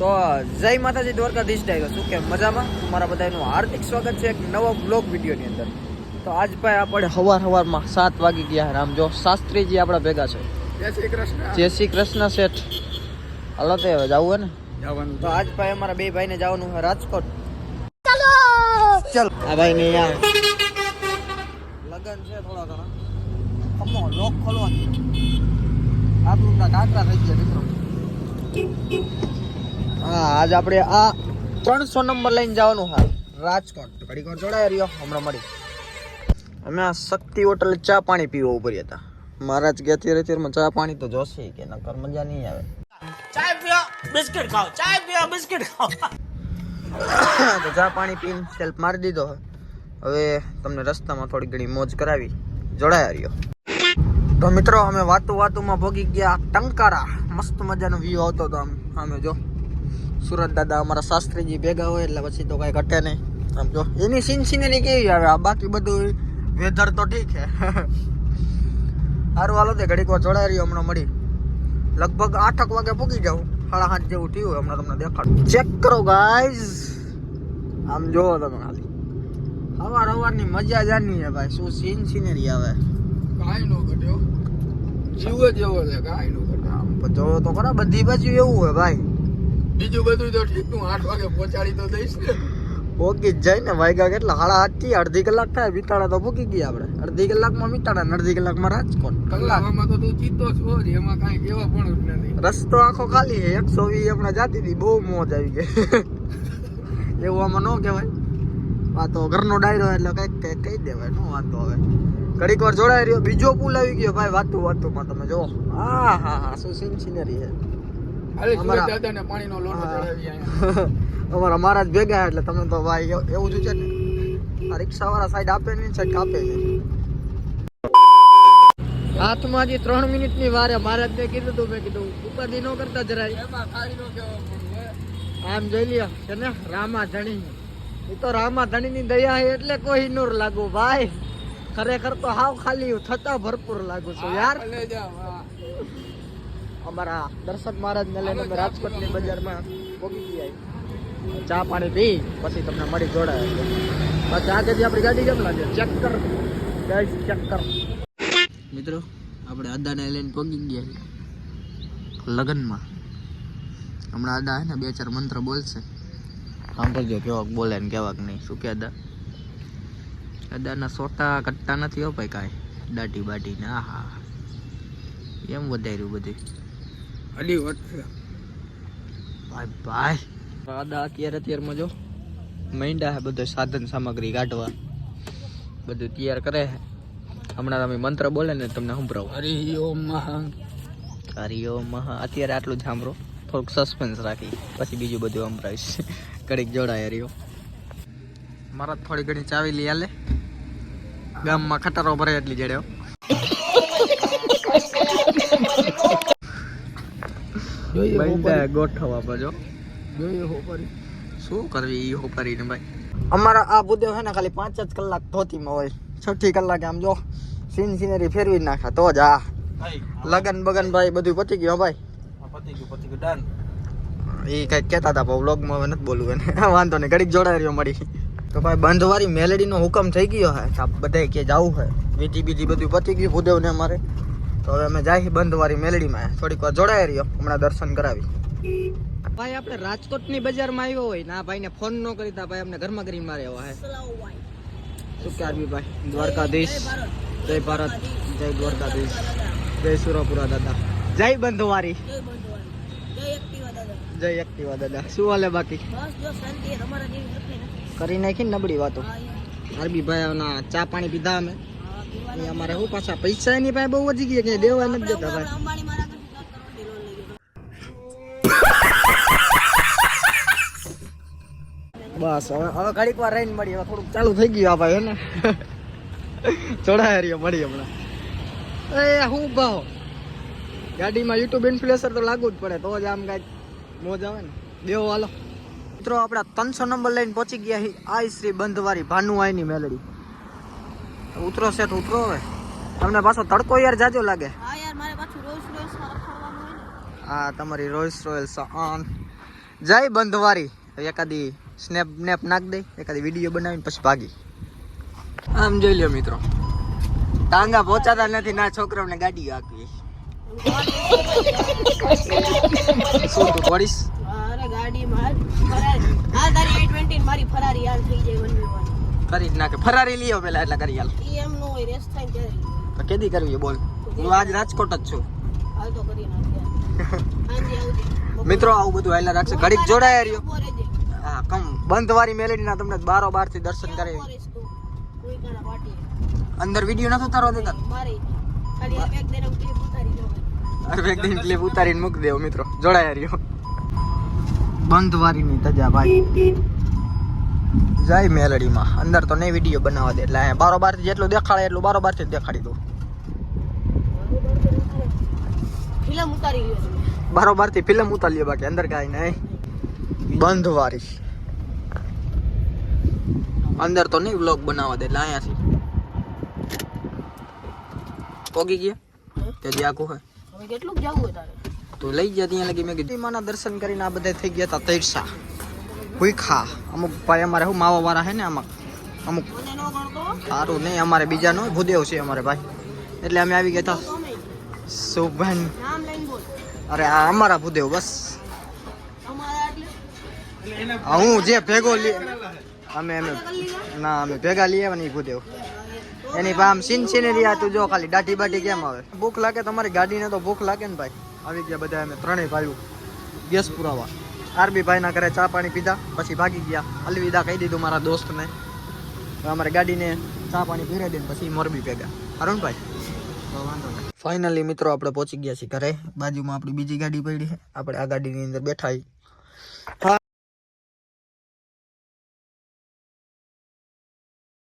તો જય માતાજી દ્વારકાધીશ ડાયરો. શું કે મજામાં? તમારા બધાનું હાર્દિક સ્વાગત છે એક નવા બ્લોગ વિડીયોની અંદર. તો આજ ભાઈ આપણે હવાર હવારમાં સાત વાગી ગયા રામ જો શાસ્ત્રીજી આપણા ભેગા છે. જય શ્રી કૃષ્ણ. જય શ્રી કૃષ્ણ શેઠ. હાલો તે હવે જવું ને? જવાનું તો આજ ભાઈ અમારા બે ભાઈને જવાનું છે રાજકોટ. ચલો! ચલ. આ ભાઈ ને યાર લગન છે થોડા ઘણા. ખમો લોક ખોલવાની આપણું કાકરા થઈ ગયા મિત્રો. હા આજ આપણે આ ત્રણસો નંબર લઈને જવાનું હાલ રાજકોટ. ઘડી ઘડીક જોડાય રહ્યો. હમણાં મળી. અમે આ શક્તિ હોટલ ચા પાણી પીવા ઉભરી હતા. મહારાજ જ ગેતી રેતીરમાં ચા પાણી તો જોશે કે નકર મજા નહીં આવે. ચાય પીઓ બિસ્કિટ ખાઓ. ચાય પીઓ બિસ્કિટ ખાઓ. તો ચા પાણી પીને સેલ્ફ મારી દીધો. હવે તમને રસ્તામાં થોડી ઘણી મોજ કરાવી. જોડાયા રહ્યો. તો મિત્રો અમે વાતું વાતુમાં ભોગી ગયા ટંકારા. મસ્ત મજાનો વ્યૂ આવતો હતો આમ. અમે જો. સુરત દાદા અમારા શાસ્ત્રીજી ભેગા હોય એટલે પછી તો કાંઈ ઘટે નહીં. આમ જો એની સીન સિનરી કેવી આવે? આ બાકી બધું વેધર તો ઠીક છે. સારું હાલો તે ઘડીક વાર જોડાઈ રહ્યો હમણાં મળી. લગભગ આઠક વાગે પૂગી જાઉં. સાડા સાત જેવું થયું હમણાં તમને દેખાડું. ચેક કરો ગાઈઝ આમ જોવો તમે ખાલી. હવાર હવારની મજા જાની છે ભાઈ. શું સીન સિનરી આવે? કાંઈ નો ઘટ્યો જીવ જ એવો છે કાંઈ નો ઘટ્યો આમ જોવો તો ખરા બધી બાજુ એવું હોય ભાઈ. બીજું બધું તો ઠીક હું આઠ વાગે પહોંચાડી તો દઈશ ને. ઓકે જ જાય ને વાગ્યા કેટલા? સાડા આઠથી અડધી કલાક થાય મીટાડા તો ભૂકી ગયા આપણે. અડધી કલાકમાં મીટાડા ને અડધી કલાકમાં રાજકોટ. કલાકમાં તો તું જીતો છો જ એમાં કાંઈ કેવા પણ નથી. રસ્તો આખો ખાલી છે એકસો વી હમણાં જાતી હતી બહુ મોજ આવી ગઈ. એવું આમાં ન કહેવાય. આ તો ઘરનો ડાયરો એટલે કંઈક કંઈક કહી દેવાય નો વાંધો હવે ઘડીક વાર જોડાઈ રહ્યો બીજો પુલ આવી ગયો ભાઈ વાતું વાતુમાં તમે જો હા હા હા શું સીન સિનરી છે. અમારા- મહારાજ ભેગા એટલે તમે તો ભાઈ એવું જ છે ને. આ રિક્ષાવાળા સાઈડ આપે ને સાઈડ કાપે છે. હાથમાં જે ત્રણ મિનિટની વારે મહારાજ ને કીધું તું મેં કીધું ઉપાધિ ન કરતા જરાય. નો આમ જોઈ લ્યો છે ને રામા ધણી એ તો રામા ધણી ની દયા હે એટલે કોઈ નૂર લાગુ ભાઈ. ખરેખર તો હાવ ખાલી થતા ભરપૂર લાગુ છું યાર. અમારા દર્શક મહારાજ ને લઈને અમે રાજકોટની બજારમાં પોગી ગયા ચા પાણી પી પછી તમને મળી જોડાય. પછી આગળથી આપણી ગાડી કેમ લાગે? ચેક કર. ગાઈસ ચેક કર. મિત્રો આપણે અદાને લઈને પોગી ગયા છીએ. લગનમાં. હમણાં અદા હે ને બે ચાર મંત્ર બોલશે. સાંભળજો કેવાક બોલે ને કેવાક નહીં. શું કે અદા? અદાના સોટા કટ્ટા નથી હો ભાઈ કાંઈ. દાટી બાટી ને આહા. એમ વધાર્યું બધું. અડી વધશે ભાઈ ભાઈ. દાદા અત્યારે અત્યારમાં જો મૈંડા હે બધો સાધન સામગ્રી કાઢવા. બધું તૈયાર કરે છે. હમણાં તમે મંત્ર બોલે ને તમને સંભળાવું. હરિ ઓમ મહા. હરિઓમ મહા. અત્યારે આટલું જ સાંભળો. થોડુંક સસ્પેન્સ રાખી. પછી બીજું બધું સંભળાવીશ. ઘડીક જોડાય હરિયો મારા થોડી ઘણી ચાવી લઈ આલે. ગામમાં ખટારો ભરે એટલી જડ્યો જોઈએ ગોઠવવા જોઈએ હોપરી. શું કરવી ઈ હોપારીને ભાઈ? અમારા આ ભૂદેવ છે ને ખાલી પાંચ જ કલાક ધોતીમાં હોય. છઠ્ઠી કલાકે આમ જો સીન સીનરી ફેરવી જ તો જ આ લગન બગન ભાઈ બધું પતી ગયું ભાઈ. પતી ગયું પતિ ગયું ડન એ કંઈક કહેતા હતા વ્લોગમાં હવે નથી બોલવું એને. વાંધો નહીં ઘડીક જોડાઈ રહ્યો મળી તો ભાઈ બંધવાળી મેલેડીનો હુકમ થઈ ગયો હે બધા બધાય કે જવું હે. બીજી બીજી બધું પતી ગયું ભૂદેવને અમારે. તો હવે અમે જાય બંધવાળી મેલેડીમાં. થોડીક વાર જોડાઈ રહ્યો. હમણાં દર્શન કરાવી. ભાઈ આપણે રાજકોટની બજારમાં આવ્યો હોય. ના ભાઈને ફોન ન કરી તા. ભાઈ અમને ઘરમાં કરી મારે એવા હે. શું કે આરબી ભાઈ? દ્વારકાધીશ. જય ભારત. જય દ્વારકાધીશ. જય સુરપુરા દાદા. જય બંધવારી. જય એક્ટિવા દાદા. શું હાલે બાકી? કરી નાખી ને નબળી વાતો. આરબી ભાઈ ચા પાણી પીધા અમે. અમારે શું પાછા પૈસા એની પાસે બહુ વધી ગયા કે દેવા નથી દેતા ભાઈ. બસ, હવે હવે ઘડીક વાર રહીને મળી હવે થોડુંક ચાલુ થઈ ગયું આ ભાઈ, હે ને? ચોડાયા રહ્યો મળી હમણાં. એ, હું ભાવ ગાડીમાં યુટ્યુબ ઇન્ફ્લુએન્સર તો લાગુ જ પડે, તો જ આમ કાંઈક મોજ આવે ને. દેવો હાલો. મિત્રો, આપણા ત્રણસો નંબર લઈને પહોંચી ગયા છીએ આ શ્રી બંધવારી ભાનુઆઈની મેલડી. ઉતરો છે તો ઉતરો હવે. તમને પાછો તડકો યાર જાજો લાગે. હા યાર મારે પાછું રોજ રોજ રખડવાનું હોય ને. આ તમારી રોયલ્સ રોયલ શાન જય બંધવારી. એકાદી સ્નેપ નેપ નાખ દે એકાદી વીડિયો બનાવીને પછી ભાગી. આમ જોઈ લ્યો મિત્રો. ટાંગા પહોંચાતા નથી ના છોકરાઓને ગાડી આકવી શું તું પડીશ અરે ગાડી માર ફરારી. હા તારી આઈ ટ્વેન્ટી મારી ફરારી યાર થઈ જાય વન કરી જ નાખે. ફરારી લીયો પેલા એટલે કરી હાલ. ઈ એમ નો હોય રેસ થાય ત્યારે. તો કેદી કરવી બોલ? હું આજ રાજકોટ જ છું. હાલ તો કરી આવજે. મિત્રો આવું બધું હાલ્યા રાખશે. ઘડીક જોડાયા રહ્યો. હા કમ બંધવારી મેલેડીના તમને બારો બારથી દર્શન કરે અંદર વીડિયો નથી ઉતારવા દેતા? અરે એક દિન ક્લિપ ઉતારીને મૂકી દેવો મિત્રો. જોડાયા રહ્યો. બંધવારીની તજા ભાઈ. જય મેલડીમાં. અંદર તો નહીં વીડિયો બનાવવા દે. એટલે અહીંયા બારોબારથી થી જેટલું દેખાડે એટલું બારોબારથી જ દેખાડી દઉં. ફિલ્મ ઉતારી ગયો તમે. બારો બારથી ફિલ્મ ઉતારી બાકી. અંદર કાંઈ નહીં. બંધવારી. અંદર તો નહીં વ્લોગ બનાવવા દે. એટલે અહીંયાથી. પોગી ગયા? તે આખું હોય કેટલું જવું હોય તારે. તો લઈ ગયા ત્યાં લગી. મેં કીધું માના દર્શન કરીને આ બધા થઈ ગયા હતા તૈરસા. ભૂખા. અમુક ભાઈ અમારે શું માવા વાળા છે ને આમાં. અમુક. સારું નહીં, અમારે બીજા નો ભૂદેવ છે અમારે ભાઈ. એટલે અમે આવી ગયા હતા. બોલ અરે, આ અમારા ભૂદેવ, બસ. હું જે ભેગો લઈએ અમે અમે, ના, અમે ભેગા લઈ આવ્યા ને ઈ ભૂદેવ. એની પાસે આમ સીન સીનરી આ તું જો, ખાલી દાઢી બાટી કેમ આવે? ભૂખ લાગે તમારી ગાડીને તો ભૂખ લાગે ને ભાઈ. આવી ગયા બધા અમે ત્રણેય ભાઈઓ. ગેસ પુરાવા. આરબી ભાઈના ઘરે ચા પાણી પીધા, પછી ભાગી ગયા. અલવિદા કહી દીધું મારા દોસ્તને. ને અમારે ગાડીને ચા પાણી પીરાઈ દઈને પછી મોરબી ભેગા. અરુણભાઈ? ફાઇનલી મિત્રો આપણે પહોંચી ગયા છીએ ઘરે. બાજુમાં આપણી બીજી ગાડી પડી આપણે આ ગાડીની અંદર બેઠા